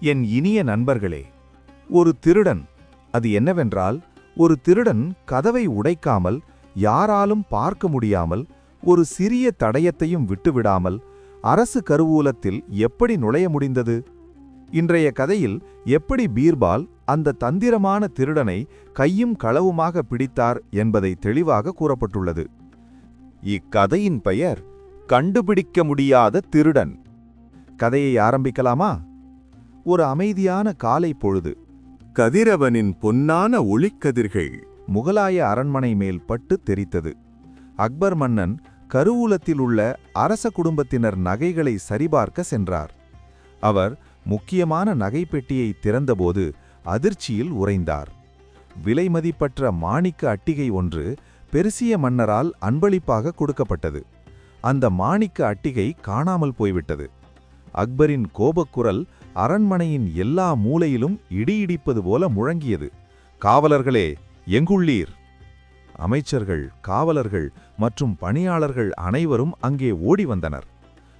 என் இனிய நண்பர்களே ஒரு திருடன் அது என்னவென்றால் ஒரு திருடன் கதவை உடைக்காமல் யாராலும் பார்க்க முடியாமல் ஒரு சிறிய தடயத்தையும் விட்டுவிடாமல் அரசு கருவூலத்தில் எப்படி நுழைய முடிந்தது? இன்றைய கதையில் எப்படி பீர்பால் அந்த தந்திரமான திருடனை கையும் களவுமாக பிடித்தார் என்பதை தெளிவாக கூறப்பட்டுள்ளது. இக்கதையின் பெயர் கண்டுபிடிக்க முடியாத திருடன். கதையை ஆரம்பிக்கலாமா? ஒரு அமைதியான காலை பொழுது. கதிரவனின் பொன்னான ஒளிக்கதிர்கள் முகலாய அரண்மனை மேல் பட்டு தெரித்தது. அக்பர் மன்னன் கருவூலத்தில் உள்ள அரச குடும்பத்தினர் நகைகளை சரிபார்க்க சென்றார். அவர் முக்கியமான நகைப்பெட்டியை திறந்தபோது அதிர்ச்சியில் உறைந்தார். விலைமதிப்பற்ற மாணிக்க அட்டிகை ஒன்று பெருசிய மன்னரால் அன்பளிப்பாக கொடுக்கப்பட்டது. அந்த மாணிக்க அட்டிகை காணாமல் போய்விட்டது. அக்பரின் கோபக்குரல் அரண்மனையின் எல்லா மூலையிலும் இடியிடிப்பது போல முழங்கியது. காவலர்களே எங்குள்ளீர்? அமைச்சர்கள் காவலர்கள் மற்றும் பணியாளர்கள் அனைவரும் அங்கே ஓடி வந்தனர்.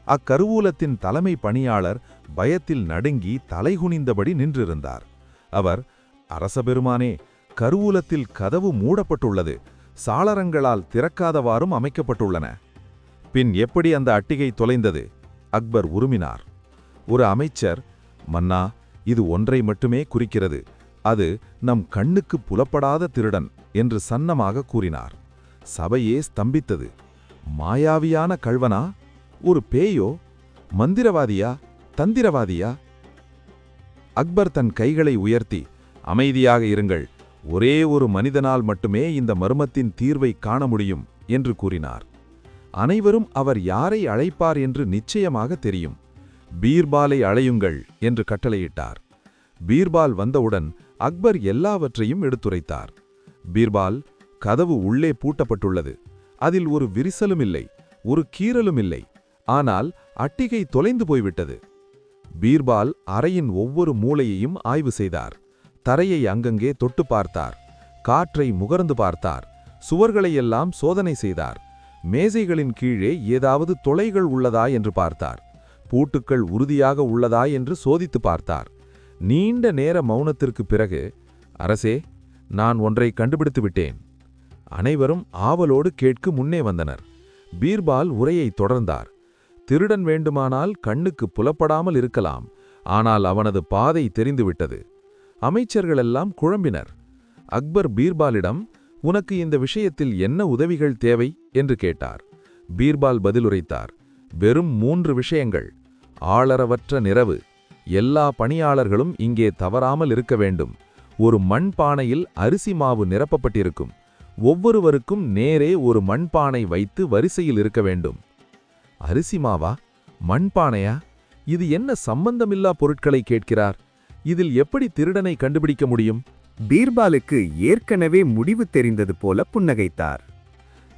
அக்கருவூலத்தின் தலைமை பணியாளர் பயத்தில் நடுங்கி தலைகுனிந்தபடி நின்றிருந்தார். அவர் அரசபெருமானே கருவூலத்தில் கதவு மூடப்பட்டுள்ளது. சாளரங்களால் திறக்காதவாறும் அமைக்கப்பட்டுள்ளன. பின் எப்படி அந்த அட்டிகை தொலைந்தது? அக்பர் உருமினார். ஒரு அமைச்சர் மன்னா இது ஒன்றை மட்டுமே குறிக்கிறது. அது நம் கண்ணுக்கு புலப்படாத திருடன் என்று சன்னமாக கூறினார். சபையே ஸ்தம்பித்தது. மாயாவியான கள்வனா ஒரு பேயோ மந்திரவாதியா தந்திரவாதியா? அக்பர் தன் கைகளை உயர்த்தி அமைதியாக இருங்கள் ஒரே ஒரு மனிதனால் மட்டுமே இந்த மர்மத்தின் தீர்வை காண முடியும் என்று கூறினார். அனைவரும் அவர் யாரை அழைப்பார் என்று நிச்சயமாக தெரியும். பீர்பாலை அழையுங்கள் என்று கட்டளையிட்டார். பீர்பால் வந்தவுடன் அக்பர் எல்லாவற்றையும் எடுத்துரைத்தார். பீர்பால் கதவு உள்ளே பூட்டப்பட்டுள்ளது. அதில் ஒரு விரிசலும் இல்லை ஒரு கீறலும் இல்லை. ஆனால் அட்டிகை தொலைந்து போய்விட்டது. பீர்பால் அறையின் ஒவ்வொரு மூலையையும் ஆய்வு செய்தார். தரையை அங்கங்கே தொட்டு பார்த்தார். காற்றை முகர்ந்து பார்த்தார். சுவர்களையெல்லாம் சோதனை செய்தார். மேசைகளின் கீழே ஏதாவது தொலைகள் உள்ளதா என்று பார்த்தார். பூட்டுக்கள் உறுதியாக உள்ளதா என்று சோதித்து பார்த்தார். நீண்ட நேர மௌனத்திற்கு பிறகு அரசே நான் ஒன்றை கண்டுபிடித்து விட்டேன். அனைவரும் ஆவலோடு கேட்கு முன்னே வந்தனர். பீர்பால் உரையை தொடர்ந்தார். திருடன் வேண்டுமானால் கண்ணுக்கு புலப்படாமல் இருக்கலாம் ஆனால் அவனது பாதை தெரிந்துவிட்டது. அமைச்சர்களெல்லாம் குழம்பினர். அக்பர் பீர்பாலிடம் உனக்கு இந்த விஷயத்தில் என்ன உதவிகள் தேவை? என்று கேட்டார். பீர்பால் பதிலுரைத்தார். வெறும் மூன்று விஷயங்கள். ஆளரவற்ற நிறவு. எல்லா பணியாளர்களும் இங்கே தவறாமல் இருக்க வேண்டும். ஒரு மண்பானையில் அரிசி மாவு நிரப்பப்பட்டிருக்கும். ஒவ்வொருவருக்கும் நேரே ஒரு மண்பானை வைத்து வரிசையில் இருக்க வேண்டும். அரிசி மாவா? மண்பானையா? இது என்ன சம்பந்தமில்லா பொருட்களை கேட்கிறார்? இதில் எப்படி திருடனை கண்டுபிடிக்க முடியும்? பீர்பாலுக்கு ஏற்கனவே முடிவு தெரிந்தது போல புன்னகைத்தார்.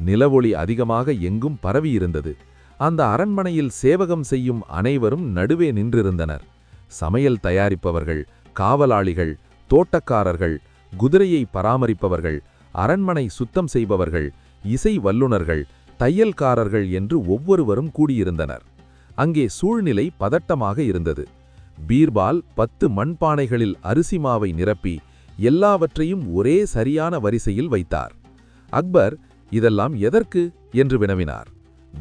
நிலவொளி அதிகமாக எங்கும் பரவியிருந்தது. அந்த அரண்மனையில் சேவகம் செய்யும் அனைவரும் நடுவே நின்றிருந்தனர். சமையல் தயாரிப்பவர்கள் காவலாளிகள் தோட்டக்காரர்கள் குதிரையை பராமரிப்பவர்கள் அரண்மனை சுத்தம் செய்பவர்கள் இசை வல்லுநர்கள் தையல்காரர்கள் என்று ஒவ்வொருவரும் கூடியிருந்தனர். அங்கே சூழ்நிலை பதட்டமாக இருந்தது. பீர்பால் பத்து மண்பானைகளில் அரிசி மாவை நிரப்பி எல்லாவற்றையும் ஒரே சரியான வரிசையில் வைத்தார். அக்பர் இதெல்லாம் எதற்கு? என்று வினவினார்.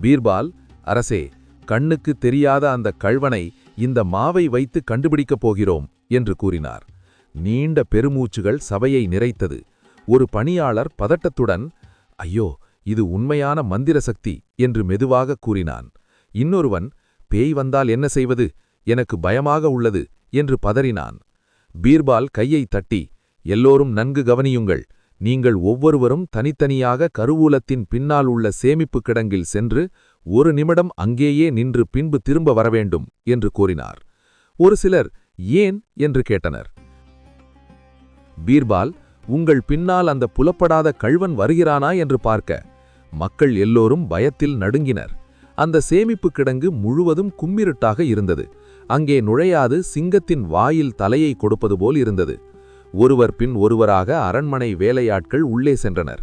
பீர்பால் அரசே கண்ணுக்கு தெரியாத அந்த கழ்வனை இந்த மாவை வைத்து கண்டுபிடிக்கப் போகிறோம் என்று கூறினார். நீண்ட பெருமூச்சுகள் சபையை நிறைத்தது. ஒரு பணியாளர் பதட்டத்துடன் ஐயோ இது உண்மையான மந்திர சக்தி என்று மெதுவாக கூறினான். இன்னொருவன் பேய் வந்தால் என்ன செய்வது? எனக்கு பயமாக உள்ளது என்று பதறினான். பீர்பால் கையை தட்டி எல்லோரும் நன்கு கவனியுங்கள். நீங்கள் ஒவ்வொருவரும் தனித்தனியாக கருவூலத்தின் பின்னால் உள்ள சேமிப்பு கிடங்கில் சென்று ஒரு நிமிடம் அங்கேயே நின்று பின்பு திரும்ப வரவேண்டும் என்று கூறினார். ஒரு சிலர் ஏன்? என்று கேட்டனர். பீர்பால் உங்கள் பின்னால் அந்த புலப்படாத கழ்வன் வருகிறானா? என்று பார்க்க மக்கள் எல்லோரும் பயத்தில் நடுங்கினர். அந்த சேமிப்பு கிடங்கு முழுவதும் கும்மிருட்டாக இருந்தது. அங்கே நுழையாது சிங்கத்தின் வாயில் தலையை கொடுப்பது போல் இருந்தது. ஒருவர் பின் ஒருவராக அரண்மனை வேலையாட்கள் உள்ளே சென்றனர்.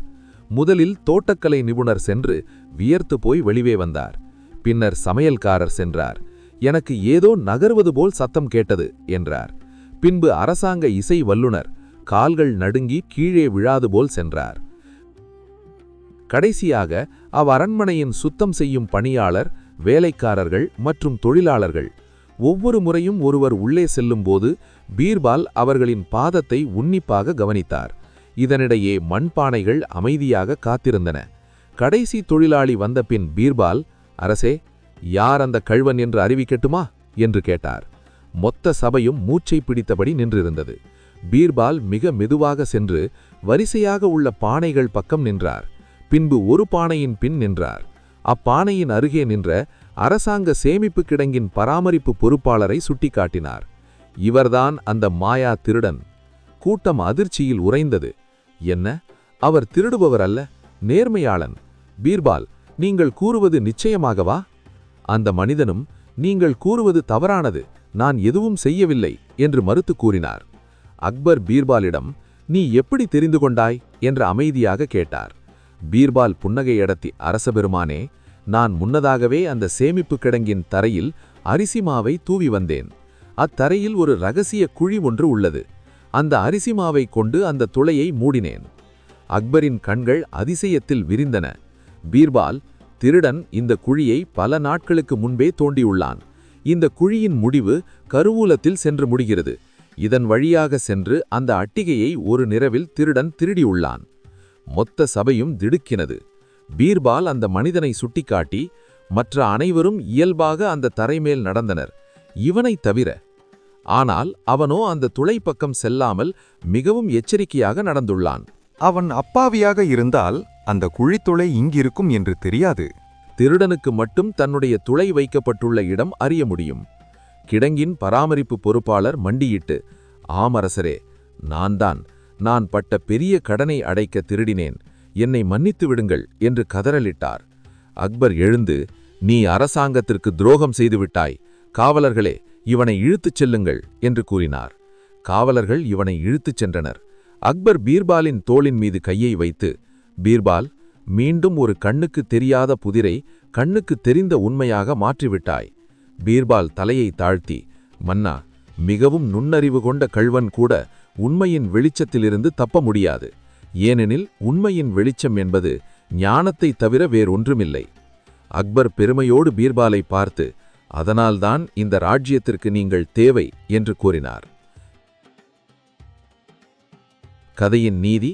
முதலில் தோட்டக்கலை நிபுணர் சென்று வியர்த்து போய் வெளியே வந்தார். பின்னர் சமையல்காரர் சென்றார். எனக்கு ஏதோ நகர்வது போல் சத்தம் கேட்டது என்றார். பின்பு அரசாங்க இசை வல்லுனர் கால்கள் நடுங்கி கீழே விழாது போல் சென்றார். கடைசியாக அவ் அரண்மனையின் சுத்தம் செய்யும் பணியாளர் வேலைக்காரர்கள் மற்றும் தொழிலாளர்கள் ஒவ்வொரு முறையும் ஒருவர் உள்ளே செல்லும்போது பீர்பால் அவர்களின் பாதத்தை உன்னிப்பாக கவனித்தார். இதனிடையே மண்பானைகள் அமைதியாக காத்திருந்தன. கடைசி தொழிலாளி வந்தபின் பீர்பால் அரசே யார் அந்த கழ்வன் என்று அறிவிக்கட்டுமா? என்று கேட்டார். மொத்த சபையும் மூச்சை பிடித்தபடி நின்றிருந்தது. பீர்பால் மிக மெதுவாக சென்று வரிசையாக உள்ள பானைகள் பக்கம் நின்றார். பின்பு ஒரு பானையின் பின் நின்றார். அப்பானையின் அருகே நின்ற அரசாங்க சேமிப்பு கிடங்கின் பராமரிப்பு பொறுப்பாளரை சுட்டிக்காட்டினார். இவர்தான் அந்த மாயா திருடன். கூட்டம் அதிர்ச்சியில் உறைந்தது. என்ன? அவர் திருடுபவர் அல்ல நேர்மையாளன். பீர்பால் நீங்கள் கூறுவது நிச்சயமாகவா? அந்த மனிதனும் நீங்கள் கூறுவது தவறானது நான் எதுவும் செய்யவில்லை என்று மறுத்து கூறினார். அக்பர் பீர்பாலிடம் நீ எப்படி தெரிந்து கொண்டாய்? என்று அமைதியாக கேட்டார். பீர்பால் புன்னகையடத்தி அரசபெருமானே நான் முன்னதாகவே அந்த சேமிப்பு கிடங்கின் தரையில் அரிசி மாவை தூவி வந்தேன். அத்தரையில் ஒரு ரகசிய குழி ஒன்று உள்ளது. அந்த அரிசி மாவை கொண்டு அந்த துளையை மூடினேன். அக்பரின் கண்கள் அதிசயத்தில் விரிந்தன. பீர்பால் திருடன் இந்த குழியை பல நாட்களுக்கு முன்பே தோண்டியுள்ளான். இந்த குழியின் முடிவு கருவூலத்தில் சென்று முடிகிறது. இதன் வழியாக சென்று அந்த அட்டிகையை ஒரு நிறவில் திருடன் திருடியுள்ளான். மொத்த சபையும் திடுக்கினது. பீர்பால் அந்த மனிதனை சுட்டிக்காட்டி மற்ற அனைவரும் இயல்பாக அந்த தரைமேல் நடந்தனர். இவனைத் தவிர ஆனால் அவனோ அந்த துளை பக்கம் செல்லாமல் மிகவும் எச்சரிக்கையாக நடந்துள்ளான். அவன் அப்பாவியாக இருந்தால் அந்த குழித்துளை இங்கிருக்கும் என்று தெரியாது. திருடனுக்கு மட்டும் தன்னுடைய துளை வைக்கப்பட்டுள்ள இடம் அறிய முடியும். கிடங்கின் பராமரிப்பு பொறுப்பாளர் மண்டியிட்டு ஆமரசரே நான் தான் நான் பட்ட பெரிய கடனை அடைக்க திருடினேன். என்னை மன்னித்து விடுங்கள் என்று கதறலிட்டார். அக்பர் எழுந்து நீ அரசாங்கத்திற்கு துரோகம் செய்துவிட்டாய் காவலர்களே இவனை இழுத்துச் செல்லுங்கள் என்று கூறினார். காவலர்கள் இவனை இழுத்துச் சென்றனர். அக்பர் பீர்பாலின் தோளின் மீது கையை வைத்து பீர்பால் மீண்டும் ஒரு கண்ணுக்கு தெரியாத புதிரை கண்ணுக்கு தெரிந்த உண்மையாக மாற்றிவிட்டாய். பீர்பால் தலையை தாழ்த்தி மன்னா மிகவும் நுண்ணறிவு கொண்ட கள்வன் கூட உண்மையின் வெளிச்சத்திலிருந்து தப்ப முடியாது. ஏனெனில் உண்மையின் வெளிச்சம் என்பது ஞானத்தை தவிர வேறொன்றுமில்லை. அக்பர் பெருமையோடு பீர்பாலை பார்த்து அதனால்தான் இந்த ராஜ்யத்திற்கு நீங்கள் தேவை என்று கூறினார். கதையின் நீதி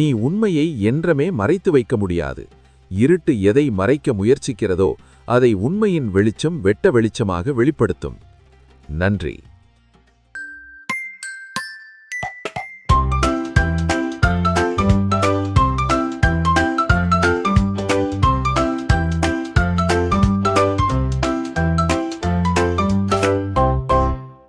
நீ உண்மையை என்றமே மறைத்து வைக்க முடியாது. இருட்டு எதை மறைக்க முயற்சிக்கிறதோ அதை உண்மையின் வெளிச்சம் வெட்ட வெளிச்சமாக வெளிப்படுத்தும். நன்றி.